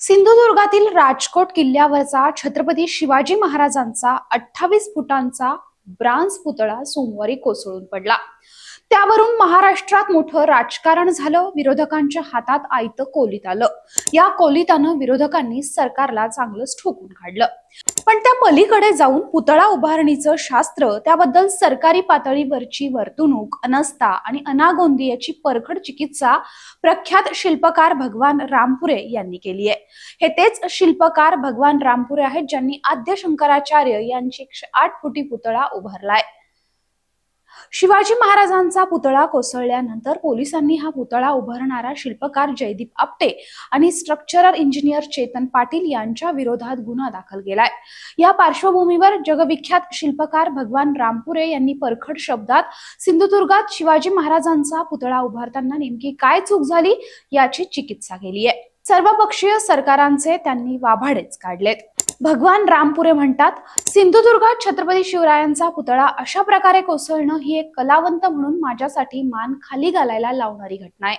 सिंधुदुर्गातील राजकोट किल्ल्यावरचा छत्रपती शिवाजी महाराजांचा अठ्ठावीस फुटांचा ब्रांज पुतळा सोमवारी कोसळून पडला. त्यावरून महाराष्ट्रात मोठं राजकारण झालं विरोधकांच्या हातात आयतं कोलीत आलं. या कोलितानं विरोधकांनी सरकारला चांगलंच ठोकून काढलं. पण त्या पलीकडे जाऊन पुतळा उभारणीचं शास्त्र त्याबद्दल सरकारी पातळीवरची वर्तणूक अनस्था आणि अनागोंदी याची परखड चिकित्सा प्रख्यात शिल्पकार भगवान रामपुरे यांनी केली आहे. हे तेच शिल्पकार भगवान रामपुरे आहेत ज्यांनी आद्य शंकराचार्य यांची एकशे आठ फुटी पुतळा उभारलाय. शिवाजी महाराजांचा पुतळा कोसळल्यानंतर पोलिसांनी हा पुतळा उभारणारा शिल्पकार जयदीप आपटे आणि स्ट्रक्चरल इंजिनियर चेतन पाटील यांच्या विरोधात गुन्हा दाखल केलाय. या पार्श्वभूमीवर जगविख्यात शिल्पकार भगवान रामपुरे यांनी परखड शब्दात सिंधुदुर्गात शिवाजी महाराजांचा पुतळा उभारताना नेमकी काय चूक झाली याची चिकित्सा केली आहे सर्वपक्षीय सरकारांचे त्यांनी वाभाडेच काढलेत. भगवान रामपुरे म्हणतात सिंधुदुर्गात छत्रपती शिवरायांचा पुतळा अशा प्रकारे कोसळणं ही एक कलावंत म्हणून माझ्यासाठी मान खाली घालायला लावणारी घटना आहे.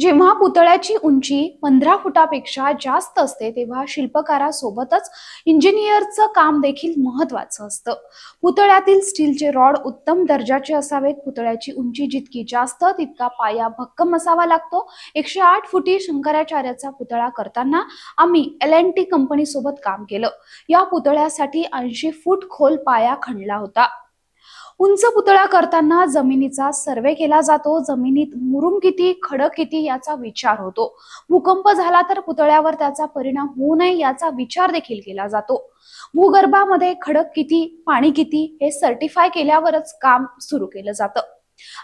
जेव्हा पुतळ्याची उंची पंधरा फुटापेक्षा जास्त असते तेव्हा शिल्पकारासोबतच इंजिनियरचं काम देखील महत्वाचं असतं. पुतळ्यातील स्टीलचे रॉड उत्तम दर्जाचे असावेत. पुतळ्याची उंची जितकी जास्त तितका पाया भक्कम असावा लागतो. एकशे आठ फुटी शंकराचार्याचा पुतळा करताना आम्ही एल एन टी कंपनी सोबत काम केलं. या पुतळ्यासाठी ऐंशी फूट खोल पाया खणला होता. उंच पुतळा करताना जमिनीचा सर्वे केला जातो. जमिनीत मुरुम किती खडक किती याचा विचार होतो. भूकंप झाला तर पुतळ्यावर त्याचा परिणाम होऊ नये याचा विचार देखील केला जातो. भूगर्भामध्ये खडक किती पाणी किती हे सर्टिफाय केल्यावरच काम सुरू केलं जातं.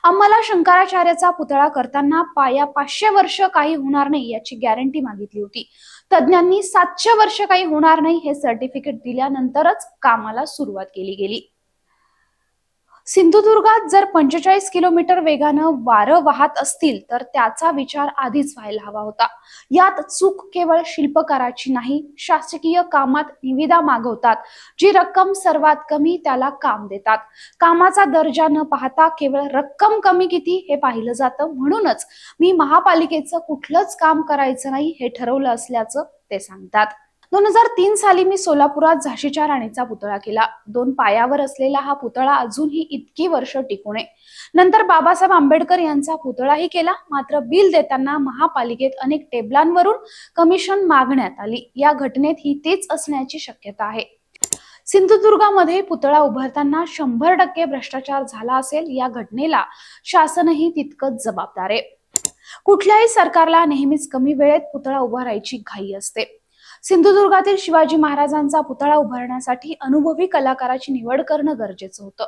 आम्हाला शंकराचार्याचा पुतळा करताना पाया पाचशे वर्ष काही होणार नाही याची गॅरंटी मागितली होती. तज्ज्ञांनी सातशे वर्ष काही होणार नाही हे सर्टिफिकेट दिल्यानंतरच कामाला सुरुवात केली गेली. सिंधुदुर्गात जर पंचेचाळीस किलोमीटर वेगानं वारं वाहत असतील तर त्याचा विचार आधीच व्हायला हवा होता. यात चूक केवळ शिल्पकाराची नाही शासकीय कामात निविदा मागवतात जी रक्कम सर्वात कमी त्याला काम देतात. कामाचा दर्जा न पाहता केवळ रक्कम कमी किती हे पाहिलं जातं म्हणूनच मी महापालिकेचं कुठलंच काम करायचं नाही हे ठरवलं असल्याचं ते सांगतात. दोन हजार तीन साली मी सोलापुरात झाशीच्या राणीचा पुतळा केला. दोन पायावर असलेला हा पुतळा अजूनही इतकी वर्ष टिकू नये नंतर बाबासाहेब आंबेडकर यांचा पुतळाही केला. मात्र बिल देताना महापालिकेत अनेक टेबलांवरून कमिशन मागण्यात आली. या घटनेत ही तेच असण्याची शक्यता आहे. सिंधुदुर्गामध्ये पुतळा उभारताना शंभर टक्के भ्रष्टाचार झाला असेल या घटनेला शासनही तितकंच जबाबदार आहे. कुठल्याही सरकारला नेहमीच कमी वेळेत पुतळा उभारायची घाई असते. सिंधुदुर्गातील शिवाजी महाराजांचा पुतळा उभारण्यासाठी अनुभवी कलाकाराची निवड करणं गरजेचं होतं.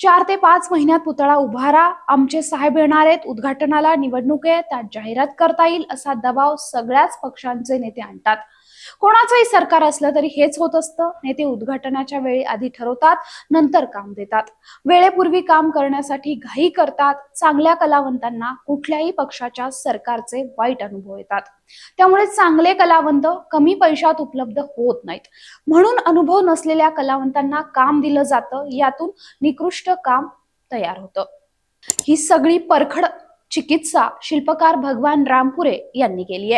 चार ते पाच महिन्यात पुतळा उभारा आमचे साहेब येणार आहेत उद्घाटनाला निवडणूक आहे त्यात जाहिरात करता येईल असा दबाव सगळ्याच पक्षांचे नेते आणतात. कोणाचंही सरकार असलं तरी हेच होत असतं. नेते उद्घाटनाच्या वेळी आधी ठरवतात नंतर काम देतात. वेळेपूर्वी काम करण्यासाठी घाई करतात. चांगल्या कलावंतांना कुठल्याही पक्षाच्या सरकारचे वाईट अनुभव येतात. त्यामुळे चांगले कलावंत कमी पैशात उपलब्ध होत नाहीत. म्हणून अनुभव नसलेल्या कलावंतांना काम दिलं जातं यातून निकृष्ट काम तयार होतं. ही सगळी परखड चिकित्सा शिल्पकार भगवान रामपुरे यांनी केली आहे.